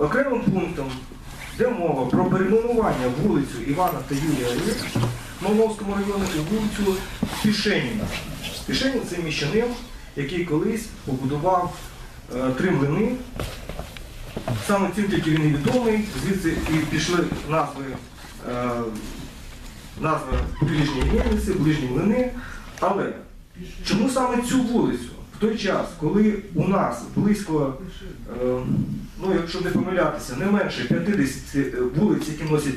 Окремим пунктом, де мова про перейменування вулицю Івана та Юрія Ілліч в Молновському районі у вулицю Пішеніна. Пішенін це міщанин, який колись побудував е, три млини. Саме цим тільки він і відомий, звідси і пішли назви, е, назви ближні мельниці, ближні млини. Але чому саме цю вулицю? Той час, коли у нас близько, е, ну якщо не помилятися, не менше 50 вулиць, які носять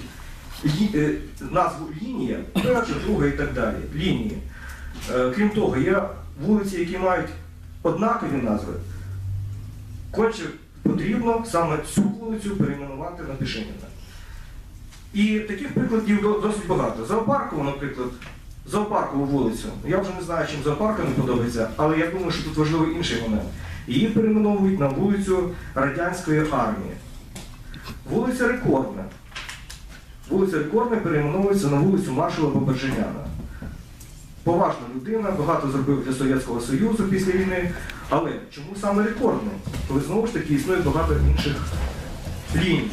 е, назву лінія, перша, друга і так далі. Лінії. Е, Крім того, є вулиці, які мають однакові назви. Конче потрібно саме цю вулицю перейменувати на Пішиніна. І таких прикладів досить багато. Зоопаркову, наприклад, зоопаркову вулицю. Я вже не знаю, чим зоопарка подобається, але я думаю, що тут важливий інший момент. Її перейменовують на вулицю Радянської армії. Вулиця Рекордна. Вулиця Рекордна перейменовується на вулицю Маршала Бабаджаняна. Поважна людина, багато зробив для Совєтського Союзу після війни. Але чому саме рекордний? Коли знову ж таки існує багато інших ліній.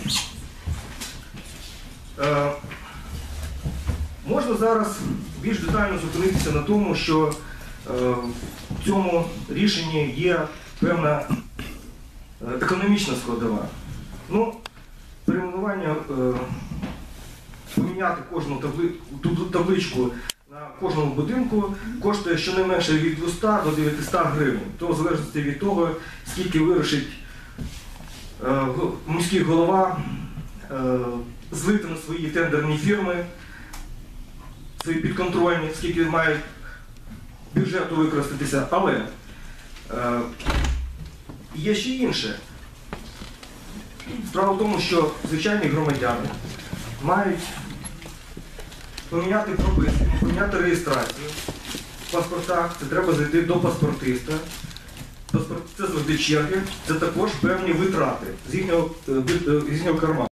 Е, зараз більш детально зупинитися на тому, що е, в цьому рішенні є певна е, економічна складова. Ну, перейменування, е, поміняти кожну табличку на кожному будинку коштує щонайменше від 200 до 900 гривень. То в залежності від того, скільки вирішить міський голова злити на свої тендерні фірми, свої підконтрольні, скільки мають бюджету використатися. Але е, є ще інше. Справа в тому, що звичайні громадяни мають поміняти прописки, поміняти реєстрацію в паспортах, це треба зайти до паспортиста. Паспорт це завжди черги, це також певні витрати з їхнього, е, з їхнього карману.